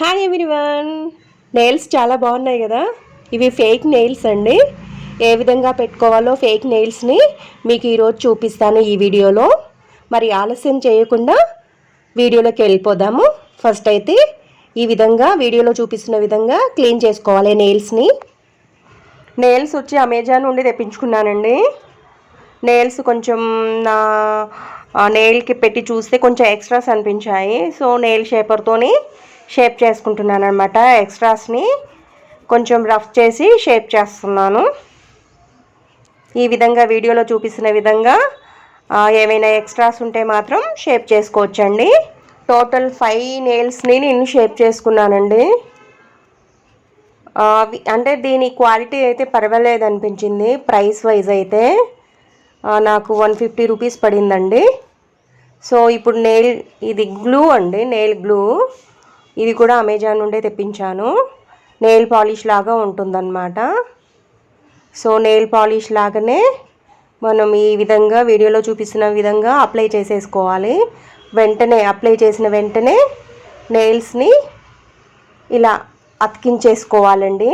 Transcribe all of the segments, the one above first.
Hi everyone nails చాలా బాగున్నాయి కదా? ఇవి ఫేక్ నెయిల్స్ అండి. ఏ విధంగా పెట్టుకోవాలో ఫేక్ నెయిల్స్ని మీకు ఈరోజు చూపిస్తాను ఈ వీడియోలో. మరి ఆలస్యం చేయకుండా వీడియోలోకి వెళ్ళిపోదాము. ఫస్ట్ అయితే ఈ విధంగా వీడియోలో చూపిస్తున్న విధంగా క్లీన్ చేసుకోవాలి నెయిల్స్ని నెయిల్స్ వచ్చి అమెజాన్ నుండి తెప్పించుకున్నానండి. నెయిల్స్ కొంచెం నా నెయిల్కి పెట్టి చూస్తే కొంచెం ఎక్స్ట్రాస్ అనిపించాయి. సో నెయిల్ షేపర్తోని షేప్ చేసుకుంటున్నాను అనమాట ఎక్స్ట్రాస్ని కొంచెం రఫ్ చేసి షేప్ చేస్తున్నాను. ఈ విధంగా వీడియోలో చూపిస్తున్న విధంగా ఏమైనా ఎక్స్ట్రాస్ ఉంటే మాత్రం షేప్ చేసుకోవచ్చండి. టోటల్ ఫైవ్ నెయిల్స్ని నేను షేప్ చేసుకున్నానండి. అంటే దీని క్వాలిటీ అయితే పర్వాలేదు అనిపించింది ప్రైస్ వైజ్ అయితే. నాకు వన్ ఫిఫ్టీ రూపీస్ పడిందండి. సో ఇప్పుడు నెయిల్ ఇది గ్లూ అండి నెయిల్ గ్లూ ఇది కూడా అమెజాన్ నుండే తెప్పించాను. నెయిల్ పాలిష్ లాగా ఉంటుందన్నమాట. సో నెయిల్ పాలిష్ లాగానే మనం ఈ విధంగా వీడియోలో చూపిస్తున్న విధంగా అప్లై చేసేసుకోవాలి. వెంటనే అప్లై చేసిన వెంటనే నెయిల్స్ని ఇలా అతికించేసుకోవాలండి.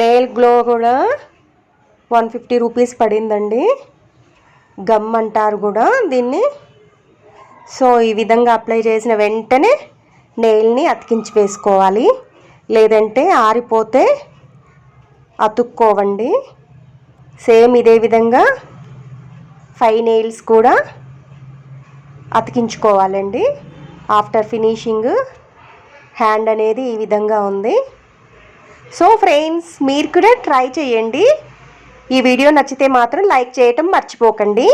నెయిల్ గ్లో కూడా వన్ ఫిఫ్టీ రూపీస్ పడిందండి. గమ్ అంటారు కూడా దీన్ని. సో ఈ విధంగా అప్లై చేసిన వెంటనే నెయిల్ని అతికించి వేసుకోవాలి. లేదంటే ఆరిపోతే అతుక్కోవండి. సేమ్ ఇదే విధంగా ఫైవ్ నెయిల్స్ కూడా అతికించుకోవాలండి. ఆఫ్టర్ ఫినిషింగ్ హ్యాండ్ అనేది ఈ విధంగా ఉంది. సో ఫ్రెండ్స్ మీరు కూడా ట్రై చేయండి. ఈ వీడియో నచ్చితే మాత్రం లైక్ చేయటం మర్చిపోకండి.